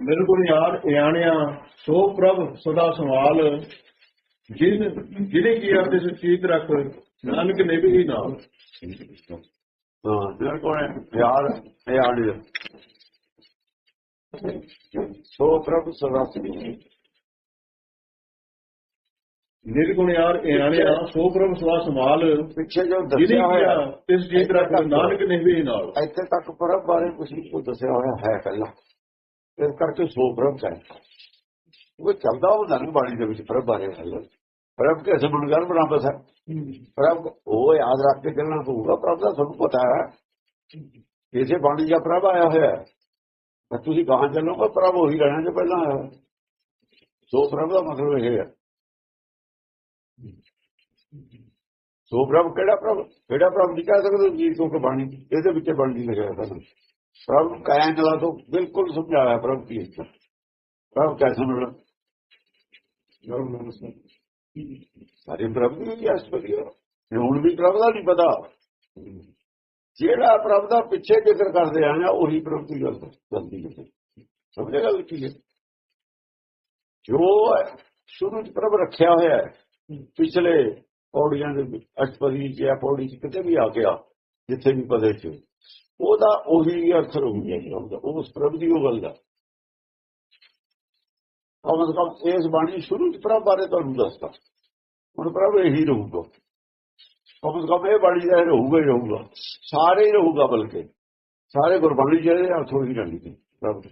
ਮੇਰੇ ਕੋਲ ਯਾਰ ਇਆਣਿਆ ਸੋ ਪ੍ਰਭ ਸਦਾ ਸੰਭਾਲ। ਜਿਨ ਜਿਹਨੇ ਕੀ ਆਪਦੇ ਸੁਚੀਤ ਰੱਖ ਨਾਨਕ ਨੇ ਵੀ ਨਾਲ। ਹਾਂ ਪਿਆਰ ਇਹ ਆੜੀ ਸੋ ਪ੍ਰਭ ਸਦਾ ਸੰਭਾਲ। ਨਿਰਗੁਣ ਯਾਰ ਇਆਣਿਆ ਸੋ ਪ੍ਰਭ ਸਦਾ ਸੰਭਾਲ। ਪਿੱਛੇ ਜੋ ਦੱਸਿਆ ਹੋਇਆ ਤਿਸ ਜੀਤ ਰੱਖ ਨਾਨਕ ਨੇ ਵੀ ਨਾਲ। ਇੱਥੇ ਤੱਕ ਪ੍ਰਭ ਬਾਰੇ ਕੁਝ ਕੋ ਦੱਸਿਆ ਹੋਇਆ ਹੈ ਪਹਿਲਾਂ। ਇਸ ਕਰਕੇ ਸੋ ਪ੍ਰਭ ਕਹਿੰਦਾ ਉਹ ਚੱਲਦਾ ਹੁੰਦਾ ਨਾ ਬਾਣੀ ਦੇ ਵਿੱਚ ਪ੍ਰਭ ਬਾਰੇ ਗੱਲ। ਪ੍ਰਭ ਕੇ ਸਮਝ ਗੱਲ ਬਰਾਬਰ ਹੈ ਪ੍ਰਭ ਉਹ ਯਾਦ ਰੱਖ ਕੇ ਚੱਲਣਾ ਪਊਗਾ ਪ੍ਰਭ ਦਾ ਤੁਹਾਨੂੰ ਪਤਾ ਹੈ। ਇਸੇ ਬਾਣੀ ਦਾ ਪ੍ਰਭ ਆਇਆ ਹੋਇਆ ਹੈ। ਤੁਸੀਂ ਕਹਾਂ ਚੱਲੋਗੇ, ਪ੍ਰਭ ਉਹੀ ਰਹਿਣਾ ਜੋ ਪਹਿਲਾਂ ਆਇਆ ਹੋਇਆ। ਸੋ ਪ੍ਰਭ ਦਾ ਮਤਲਬ ਇਹ ਹੈ। ਸੋ ਪ੍ਰਭ ਕਿਹੜਾ ਪ੍ਰਭ? ਕਿਹੜਾ ਪ੍ਰਭ ਨਹੀਂ ਕਹਿ ਸਕਦੇ ਜੀ ਕਿਉਂਕਿ ਬਾਣੀ। ਇਹਦੇ ਵਿੱਚ ਬਾਣੀ ਲਿਖਿਆ ਹੈ ਤੁਹਾਨੂੰ ਪ੍ਰਭ ਕਾਇਨ ਲਾ ਤੋਂ ਬਿਲਕੁਲ ਸਮਝਾਇਆ ਪ੍ਰਭ ਕੀ ਹੈ ਪ੍ਰਭ ਕੈਸੇ ਮਿਲਣਾ ਸਾਰੇ ਪ੍ਰਭ ਦੀ ਹੈ ਹੁਣ ਵੀ ਪ੍ਰਭ ਦਾ ਨਹੀਂ ਪਤਾ। ਜਿਹੜਾ ਪ੍ਰਭ ਦਾ ਪਿੱਛੇ ਜ਼ਿਕਰ ਕਰਦੇ ਆਇਆ ਉਹੀ ਪ੍ਰਭ ਦੀ ਗੱਲ ਗਲਤੀ ਹੈ। ਸਮਝੇਗਾ ਕੀ ਹੈ? ਜੋ ਸ਼ੁਰੂ ਚ ਪ੍ਰਭ ਰੱਖਿਆ ਹੋਇਆ ਹੈ ਪਿਛਲੇ ਪੌੜੀਆਂ ਦੇ ਅਸ਼ਪਦੀ ਜਾਂ ਪੌੜੀ ਚ ਕਿਤੇ ਵੀ ਆ ਗਿਆ ਜਿੱਥੇ ਵੀ ਪਦੇ ਚ। ਉਹਦਾ ਉਹੀ ਅਰਥ ਰਹੂਗਾ ਉਸ ਪ੍ਰਭ ਦੀ ਉਹ ਗੱਲ ਦਾ ਕਮ ਕਮ ਇਸ ਬਾਣੀ ਸ਼ੁਰੂ ਚ ਪ੍ਰਭ ਬਾਰੇ ਤੁਹਾਨੂੰ ਦੱਸਦਾ। ਹੁਣ ਪ੍ਰਭ ਇਹੀ ਰਹੂਗਾ। ਕਮ ਕਮ ਇਹ ਬਾਣੀ ਦਾ ਰਹੂਗਾ ਹੀ ਰਹੂਗਾ। ਸਾਰੇ ਰਹੂਗਾ ਬਲਕਿ ਸਾਰੇ ਗੁਰਬਾਣੀ ਜਿਹੜੇ ਅਰਥ ਹੋਈ ਰਹਿਣੀ ਪ੍ਰਭ ਦੇ।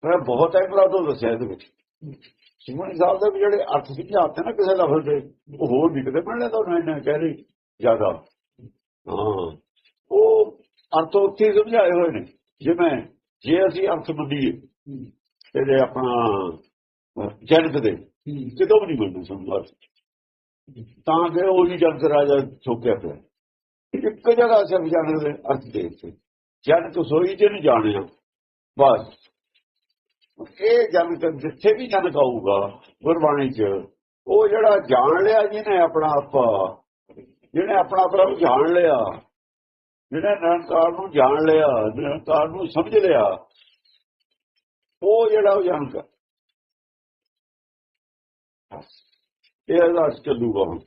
ਪ੍ਰਭ ਬਹੁਤ ਹੈ ਪ੍ਰਭ ਤੋਂ ਦੱਸਿਆ ਇਹਦੇ ਵਿੱਚ। ਸਿਮਰਨ ਸਾਹਿਬ ਦੇ ਵੀ ਜਿਹੜੇ ਅਰਥ ਸਮਝਾਤੇ ਨਾ ਕਿਸੇ ਲਫ਼ਜ਼ ਦੇ ਉਹ ਹੋਰ ਨਿਕਲੇ ਮਿਲਣੇ ਤਾਂ ਉਹਨਾਂ ਨੇ ਕਹਿ ਰਹੀ ਜ਼ਿਆਦਾ। ਹਾਂ। ਉਹ ਅਰਥ ਉੱਥੇ ਸਮਝਾਏ ਹੋਏ ਨੇ। ਜਿਵੇਂ ਜੇ ਅਸੀਂ ਅਰਥ ਮੰਨੀਏ ਇਹਦੇ ਆਪਣਾ ਜਨਕ ਦੇ ਕਿਤੋਂ ਵੀ ਨਹੀਂ ਮੰਨਦੇ ਸਮਝਾ ਤਾਂ ਕਿ ਉਹ ਹੀ ਜਨਕ ਰਾਜਾ ਛੋਕਿਆ ਪਿਆ। ਇੱਕ ਜਗ੍ਹਾ ਸਿਰਫ ਜਨਕ ਦੇ ਅਰਥ ਦੇ ਦਿੱਤੇ ਜਨਕ ਸੋਈ ਜਿਹਨੂੰ ਜਾਣਿਆ। ਬਸ। ਇਹ ਜਨਕ ਜਿੱਥੇ ਵੀ ਜਨਕ ਆਊਗਾ ਗੁਰਬਾਣੀ 'ਚ ਉਹ ਜਿਹੜਾ ਜਾਣ ਲਿਆ ਜਿਹਨੇ ਆਪਣਾ ਆਪ ਜਿਹਨੇ ਆਪਣਾ ਪ੍ਰਭ ਜਾਣ ਲਿਆ ਜਿਹੜਾ ਨਿਰੰਕਾਰ ਨੂੰ ਜਾਣ ਲਿਆ, ਨਿਰੰਕਾਰ ਨੂੰ ਸਮਝ ਲਿਆ, ਉਹ ਜਿਹੜਾ ਉਹ ਜਨਕ ਇਹ ਅਰਦਾਸ ਚੱਲੂਗਾ ਹੁਣ।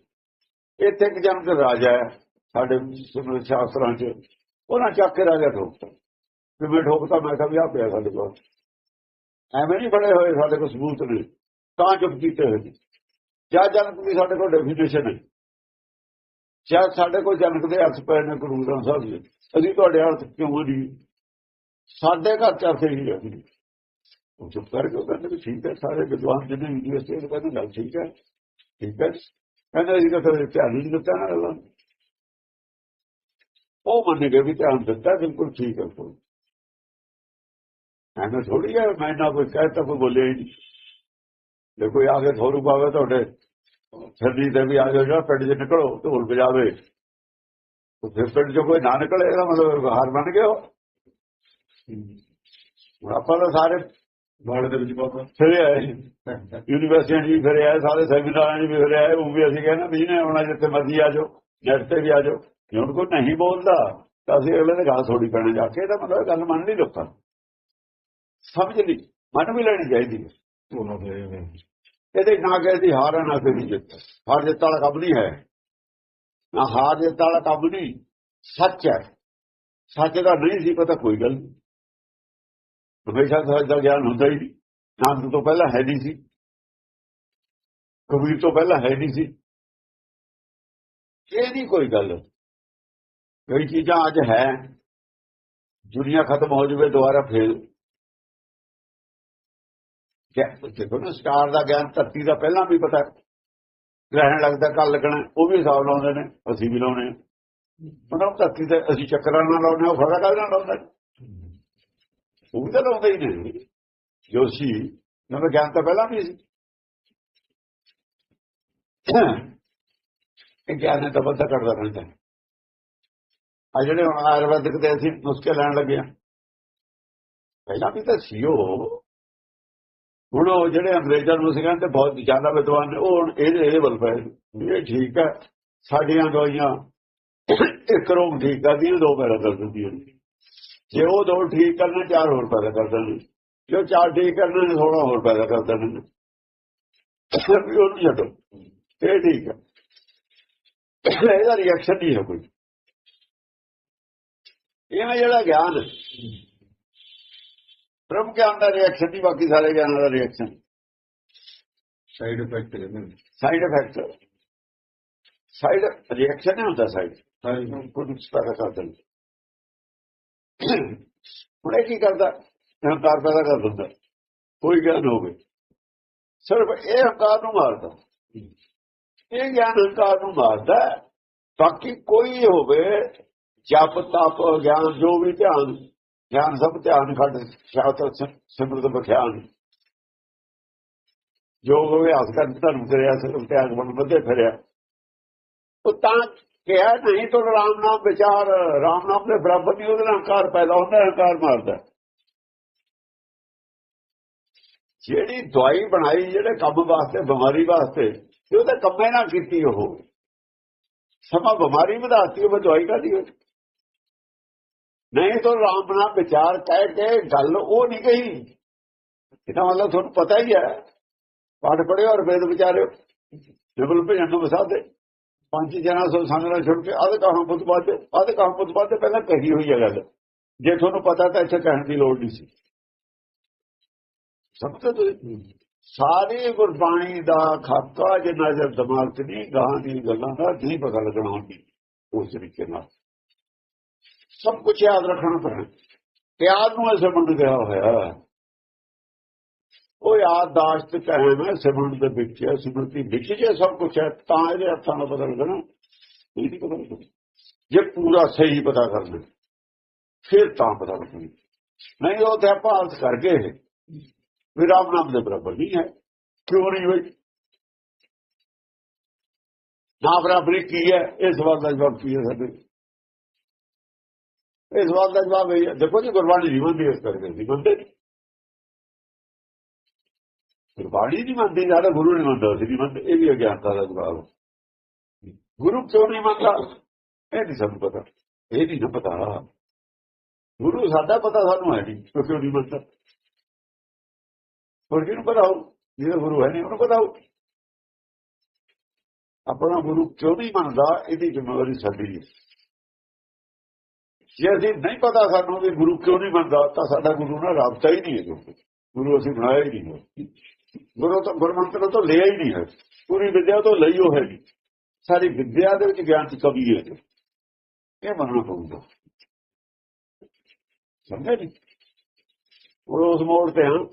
ਇੱਥੇ ਇੱਕ ਜਨਕ ਰਾਜਾ ਹੈ, ਸਾਡੇ ਸਿਮਰਨ ਸ਼ਾਸਤਰਾਂ 'ਚ। ਉਹਨਾਂ ਚੱਕ ਕੇ ਰਾਜਾ ਠੋਕਤਾ ਕਿਵੇਂ ਠੋਕਤਾ ਮੈਂ ਕਿਹਾ ਵੀ ਆ ਪਿਆ ਸਾਡੇ ਕੋਲ। ਐਵੇਂ ਨਹੀਂ ਬਣੇ ਹੋਏ ਸਾਡੇ ਕੋਲ ਸਬੂਤ ਨੇ। ਤਾਂ ਚੁੱਪ ਕੀਤੇ ਹੋਏ ਨੇ। ਜਾਂ ਜਨਕ ਦੀ ਸਾਡੇ ਕੋਲ ਡੈਫੀਨੇਸ਼ਨ ਹੈ। ਜਾਂ ਸਾਡੇ ਕੋਲ ਜਨਕ ਦੇ ਅਰਥ ਪਏ ਨੇ ਗੁਰੂ ਗ੍ਰੰਥ ਸਾਹਿਬ ਜੀ। ਅਸੀਂ ਤੁਹਾਡੇ ਅਰਥ ਕਿਉਂ ਨਹੀਂ ਸਾਡੇ ਘਰ ਚਰਚੇ ਹੀ ਰਹੀ ਉਹ ਚੁੱਪ ਕਰਕੇ ਉਹ ਕਹਿੰਦੇ ਵੀ ਠੀਕ ਹੈ, ਸਾਰੇ ਵਿਦਵਾਨ ਜਿਹਨੇ ਯੂਨੀਵਰਸਿਟੀ ਦੇ ਕਹਿੰਦੇ ਗੱਲ ਠੀਕ ਹੈ। ਠੀਕ ਹੈ ਕਹਿੰਦੇ ਅਸੀਂ ਤਾਂ ਕਦੇ ਧਿਆਨ ਨਹੀਂ ਦਿੱਤਾ ਨਾ ਗੱਲਾਂ ਨੂੰ। ਉਹ ਮੰਨ ਗਏ ਵੀ ਧਿਆਨ ਦਿੱਤਾ, ਬਿਲਕੁਲ ਠੀਕ ਹੈ ਕੋਈ ਐਵੇਂ ਥੋੜੀ ਹੈ, ਮੈਂ ਨਾ ਕੋਈ ਕਹਿਤਾ ਕੋਈ ਬੋਲੇ ਹੀ ਨਹੀਂ। ਜੇ ਕੋਈ ਆ ਕੇ ਥੋੜੂ ਪਾਵੇ ਤੁਹਾਡੇ ਛੱਡੀ ਤੇ ਵੀ ਆ ਜਾਓ ਜਾਂ ਪਿੰਡ 'ਚ ਨਿਕਲੋ ਢੋਲ ਵਜਾਵੇ। ਫਿਰ ਪਿੰਡ 'ਚੋਂ ਕੋਈ ਨਾ ਨਿਕਲੇ ਇਹਦਾ ਮਤਲਬ ਹਾਰ ਬਣ ਗਿਆ ਉਹ। ਹੁਣ ਆਪਾਂ ਤਾਂ ਸਾਰੇ ਬਾੜ ਦੇ ਵਿੱਚ ਬਾਬਾ ਫਿਰੇ ਆਏ ਯੂਨੀਵਰਸਿਟੀਆਂ 'ਚ ਵੀ ਫਿਰੇ ਆਏ ਸਾਰੇ ਸੈਮੀਨਾਰਾਂ 'ਚ ਵੀ ਫਿਰੇ ਆਏ ਉਹ ਵੀ ਅਸੀਂ ਕਹਿੰਦੇ ਵੀ ਨੇ ਆਉਣਾ ਜਿੱਥੇ ਮਰਜ਼ੀ ਆ ਜਾਓ ਨੈਟ ਤੇ ਵੀ ਆ ਜਾਓ। ਜੇ ਹੁਣ ਕੋਈ ਨਹੀਂ ਬੋਲਦਾ ਤਾਂ ਅਸੀਂ ਅਗਲੇ ਦੇ ਗਾਲ ਥੋੜੀ ਪੈਣੇ ਜਾ ਕੇ ਇਹਦਾ ਮਤਲਬ ਗੱਲ ਮੰਨ ਲਈ ਲੋਕਾਂ। ਸਮਝ ਲਈ ਮੰਨ ਵੀ ਲੈਣੀ ਚਾਹੀਦੀ ਹੈ। ਉਹਨਾਂ ਦੇ ਇਹਦੇ ਨਾ ਕਹਿੰਦੀ ਹਾਰ ਹੈ, ਨਾ ਕੋਈ ਜਿੱਤ। ਹਾਰ ਜਿੱਤ ਵਾਲਾ ਕੰਮ ਨਹੀਂ ਹੈ। ਨਾ ਹਾਰ ਜਿੱਤ ਵਾਲਾ ਕੰਮ ਨਹੀਂ ਸੱਚ ਹੈ। ਸੱਚ ਦਾ ਨਹੀਂ ਸੀ ਪਤਾ ਕੋਈ ਗੱਲ ਨਹੀਂ। ਹਮੇਸ਼ਾ ਸੱਚ ਦਾ ਗਿਆਨ ਹੁੰਦਾ ਹੀ ਨਹੀਂ। ਨਾਨਕ ਤੋਂ ਪਹਿਲਾਂ ਹੈ ਨਹੀਂ ਸੀ। ਕਬੀਰ ਤੋਂ ਪਹਿਲਾਂ ਹੈ ਨਹੀਂ ਸੀ। ਇਹ ਨਹੀਂ ਕੋਈ ਗੱਲ। ਕਈ ਚੀਜ਼ਾਂ ਅੱਜ ਹੈ। ਦੁਨੀਆ ਖਤਮ ਹੋ ਜਾਵੇ ਦੁਬਾਰਾ ਫੇਰ ਦੇਖੋ ਨਾ ਸਟਾਰ ਦਾ ਗਿਆਨ ਧਰਤੀ ਦਾ ਪਹਿਲਾਂ ਵੀ ਪਤਾ ਗ੍ਰਹਿਣ ਲੱਗਦਾ ਕੱਲ ਲੱਗਣਾ, ਉਹ ਵੀ ਹਿਸਾਬ ਲਾਉਂਦੇ ਨੇ, ਅਸੀਂ ਵੀ ਲਾਉਣੇ। ਉਹਨਾਂ ਧਰਤੀ ਤੇ ਅਸੀਂ ਚੱਕਰਾਂ ਨਾਲ ਲਾਉਨੇ ਉਹ ਫੜਾ ਕੱਲ ਨਾਲ ਲਾਉਂਦੇ ਉਹ ਵੀ ਤਾਂ ਲਾਉਂਦੇ ਹੀ ਨੇ। ਜੋ ਸੀ ਗਿਆਨ ਤਾਂ ਪਹਿਲਾਂ ਵੀ ਸੀ। ਇਹ ਗਿਆਨ ਨੇ ਤਾਂ ਬੰਦਾ ਕਰਦਾ ਰਹਿੰਦਾ ਆ ਜਿਹੜੇ ਹੁਣ ਆਯੁਰਵੈਦਿਕ ਦੇ ਅਸੀਂ ਨੁਸਖੇ ਲੈਣ ਲੱਗੇ ਆ ਪਹਿਲਾਂ ਵੀ ਤਾਂ ਸੀ ਉਹ। ਹੁਣ ਉਹ ਜਿਹੜੇ ਅੰਗਰੇਜ਼ਾਂ ਨੂੰ ਸੀ ਕਹਿੰਦੇ ਬਹੁਤ ਜ਼ਿਆਦਾ ਵਿਦਵਾਨ ਨੇ, ਉਹ ਇਹਦੇ ਇਹਦੇ ਵੱਲ ਪਏ ਇਹ ਠੀਕ ਹੈ। ਸਾਡੀਆਂ ਦਵਾਈਆਂ ਇੱਕ ਰੋਗ ਠੀਕ ਕਰਦੀਆਂ, ਦੋ ਪੈਦਾ ਕਰ ਦਿੰਦੀਆਂ ਨੇ। ਜੇ ਉਹ ਦੋ ਠੀਕ ਕਰਨਾ, ਚਾਰ ਹੋਰ ਪੈਦਾ ਕਰ ਦਿੰਦੇ ਜੋ ਚਾਰ ਠੀਕ ਕਰਨੇ ਥੋੜਾ ਹੋਰ ਪੈਦਾ ਕਰ ਦੇਣੇ ਨੇ ਵੀ ਉਹਨੂੰ ਛੱਡੋ। ਇਹ ਠੀਕ ਹੈ। ਇਹਦਾ ਰਿਐਕਸ਼ਨ ਨਹੀਂ ਹੈ ਕੋਈ। ਇਹ ਜਿਹੜਾ ਗਿਆਨ ਬ੍ਰਹਮ ਗਿਆਨ ਦਾ ਰਿਐਕਸ਼ਨ ਨਹੀਂ ਬਾਕੀ ਸਾਰੇ ਗਿਆਨਾਂ ਦਾ ਰਿਐਕਸ਼ਨ ਸਾਈਡ ਇਫੈਕਟ ਇਹਦੇ ਸਾਈਡ ਇਫੈਕਟ ਸਾਈਡ ਰਿਐਕਸ਼ਨ ਨਹੀਂ ਹੁੰਦਾ ਸਾਈਡ ਕੋਈ ਕੁਝ ਪੈਦਾ ਕਰ ਦਿੰਦਾ। ਹੁਣ ਇਹ ਕੀ ਕਰਦਾ? ਹੰਕਾਰ ਪੈਦਾ ਕਰ ਦਿੰਦਾ। ਕੋਈ ਗਿਆਨ ਹੋਵੇ। ਸਿਰਫ ਇਹ ਹੰਕਾਰ ਨੂੰ ਮਾਰਦਾ। ਇਹ ਗਿਆਨ ਹੰਕਾਰ ਨੂੰ ਮਾਰਦਾ ਹੈ। ਬਾਕੀ ਕੋਈ ਹੋਵੇ ਜਪ ਤਪ ਗਿਆਨ ਜੋ ਵੀ ਧਿਆਨ ਗਿਆਨ ਸਭ ਧਿਆਨ ਖੱਟ ਸ਼ਾਸਤਰ ਸਿਮਰਤ ਬਖਿਆਨ ਜੋ ਹੋਵੇ ਕਰ ਧਰਮ ਕਰਿਆ ਸਿਰਫ ਧਿਆਨ ਬਣ ਵਧੇ ਫਿਰਿਆ। ਉਹ ਤਾਂ ਕਿਹਾ ਨਹੀਂ ਤੋਂ ਰਾਮ ਨਾਮ ਵਿਚਾਰ ਰਾਮ ਨਾਮ ਦੇ ਬਰਾਬਰ ਨਹੀਂ ਉਹਦੇ ਨਾਲ ਹੰਕਾਰ ਪੈਦਾ ਹੁੰਦਾ ਹੈ, ਹੰਕਾਰ ਮਾਰਦਾ। ਜਿਹੜੀ ਦਵਾਈ ਬਣਾਈ ਜਿਹੜੇ ਕੰਮ ਵਾਸਤੇ ਬਿਮਾਰੀ ਵਾਸਤੇ ਤੇ ਉਹਦੇ ਕੰਮੇ ਨਾਲ ਕੀਤੀ ਉਹ। ਸਮਾਂ ਬਿਮਾਰੀ ਵਧਾਤੀ ਉਹ ਦਵਾਈ ਕਾਦੀ ਹੋਈ ਨਹੀਂ ਤਾਂ ਰਾਮ ਨਾਲ ਵਿਚਾਰ ਕਹਿ ਕੇ ਗੱਲ ਉਹ ਨਹੀਂ ਕਹੀ। ਇਹਦਾ ਮਤਲਬ ਤੁਹਾਨੂੰ ਪਤਾ ਹੀ ਹੈ। ਪਾਠ ਪੜਿਓ ਔਰ ਵੇਦ ਵਿਚਾਰਿਓ। ਜਬਲ ਭਜਨ ਨੂੰ ਵਸਾਦੇ ਪੰਜ ਜਣਾ ਸੋ ਸੰਗ ਨਾਲ ਛੁੱਟ ਕੇ ਅਧ ਕਹਾਂ ਬੁੱਧ ਬਾਦੇ ਅਧ ਕਹਾਂ ਬੁੱਧ ਬਾਦੇ ਪਹਿਲਾਂ ਕਹੀ ਹੋਈ ਹੈ ਗੱਲ। ਜੇ ਤੁਹਾਨੂੰ ਪਤਾ ਤਾਂ ਇੱਥੇ ਕਹਿਣ ਦੀ ਲੋੜ ਨਹੀਂ ਸੀ। ਸਭ ਤੋਂ ਤੁਸੀਂ ਸਾਰੀ ਗੁਰਬਾਣੀ ਦਾ ਖਾਕਾ ਜੇ ਨਜ਼ਰ ਦਿਮਾਗ 'ਚ ਨਹੀਂ ਗਾਂ ਦੀ ਗੱਲਾਂ ਦਾ, ਨਹੀਂ ਪਤਾ ਲੱਗਣਾ ਹੁੰਦੀ ਉਸ ਤਰੀਕੇ ਨਾਲ। ਸਭ ਕੁਝ ਯਾਦ ਰੱਖਣਾ ਪੈਣਾ। ਪਿਆਰ ਨੂੰ ਐਸੇ ਮੰਨ ਗਿਆ ਹੋਇਆ ਉਹ ਯਾਦਾਸ਼ਤ ਕਾਇਮ ਸਿਮਰਨ ਦੇ ਵਿੱਚ ਹੈ ਸਿਮਰਤੀ ਵਿੱਚ ਜੇ ਸਭ ਕੁਝ ਹੈ, ਤਾਂ ਇਹਦੇ ਹੱਥਾਂ ਨਾਲ ਪਤਾ ਲੱਗਣਾ। ਇਹ ਨਹੀਂ ਜੇ ਪੂਰਾ ਸਹੀ ਪਤਾ ਕਰਨਾ, ਫਿਰ ਤਾਂ ਪਤਾ ਲੱਗਣਾ। ਨਹੀਂ, ਉਹ ਤੇ ਆਪਾਂ ਅਰਥ ਕਰਕੇ ਵੀ ਰਾਮ ਨਾਮ ਦੇ ਬਰਾਬਰ ਨਹੀਂ ਹੈ। ਕਿਉਂ ਨਹੀਂ ਹੋਈ ਨਾ ਬਰਾਬਰੀ ਕੀ ਹੈ? ਇਸ ਸਵਾਲ ਦਾ ਜਵਾਬ ਕੀ ਹੈ ਸਾਡੇ? ਇਸ ਸਵਾਲ ਦਾ ਜਵਾਬ ਇਹ ਹੈ। ਦੇਖੋ ਜੀ, ਗੁਰਬਾਣੀ ਨਹੀਂ ਮੰਨਦੀ ਇਸ ਕਰਕੇ ਨਹੀਂ ਮੰਨਦੇ। ਗੁਰਬਾਣੀ ਨਹੀਂ ਮੰਨਦੀ ਜ਼ਿਆਦਾ ਗੁਰੂ ਨਹੀਂ ਮੰਨਦਾ, ਅਸੀਂ ਨਹੀਂ ਮੰਨਦੇ। ਇਹ ਵੀ ਅਗਿਆਨਤਾ ਦਾ ਜਵਾਬ ਗੁਰੂ ਕਿਉਂ ਨਹੀਂ ਮੰਨਦਾ? ਇਹ ਨਹੀਂ ਸਾਨੂੰ ਪਤਾ। ਇਹ ਨਹੀਂ ਨਾ ਪਤਾ। ਗੁਰੂ ਸਾਡਾ ਪਤਾ ਸਾਨੂੰ ਹੈ ਨਹੀਂ ਕਿਉਂ ਕਿਉਂ ਨਹੀਂ ਮੰਨਦਾ? ਹੋਰ ਕਿਹਨੂੰ ਪਤਾ ਹੋ ਜਿਹਦਾ ਗੁਰੂ ਹੈ ਨਹੀਂ, ਉਹਨੂੰ ਪਤਾ ਹੋ ਆਪਣਾ ਗੁਰੂ ਕਿਉਂ ਨਹੀਂ ਮੰਨਦਾ? ਇਹਦੀ ਜ਼ਿੰਮੇਵਾਰੀ ਸਾਡੀ ਹੈ। ਜੇ ਅਸੀਂ ਨਹੀਂ ਪਤਾ ਸਾਨੂੰ ਵੀ ਗੁਰੂ ਕਿਉਂ ਨਹੀਂ ਮੰਨਦਾ, ਤਾਂ ਸਾਡਾ ਗੁਰੂ ਨਾਲ ਰਾਬਤਾ ਹੀ ਨਹੀਂ ਹੈ ਗੁਰੂ ਅਸੀਂ ਬਣਾਇਆ ਹੀ ਨਹੀਂ ਹੈ। ਗੁਰੂ ਤੋਂ ਗੁਰਮੰਤਰ ਤੋਂ ਲਿਆ ਹੀ ਨਹੀਂ ਹੈ। ਪੂਰੀ ਵਿਦਿਆ ਤੋਂ ਲਈ ਉਹ ਹੈ ਨਹੀਂ। ਸਾਰੀ ਵਿਦਿਆ ਦੇ ਵਿੱਚ ਗਿਆਨ ਦੀ ਕਮੀ ਹੈ। ਇਹ ਮੰਨਣਾ ਪਊਗਾ। ਸਮਝਿਆ ਜੀ? ਹੁਣ ਉਸ ਮੋੜ ਤੇ ਹਾਂ।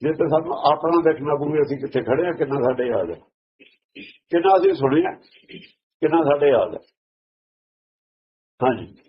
ਜੇ ਤਾਂ ਸਾਨੂੰ ਆਪਣਾ ਦੇਖਣਾ ਪਊਗਾ ਅਸੀਂ ਕਿੱਥੇ ਖੜੇ ਆ ਕਿੰਨਾ ਸਾਡੇ ਯਾਦ ਹੈ। ਕਿੰਨਾ ਅਸੀਂ ਸੁਣਿਆ, ਕਿੰਨਾ ਸਾਡੇ ਯਾਦ ਹੈ। Pronto.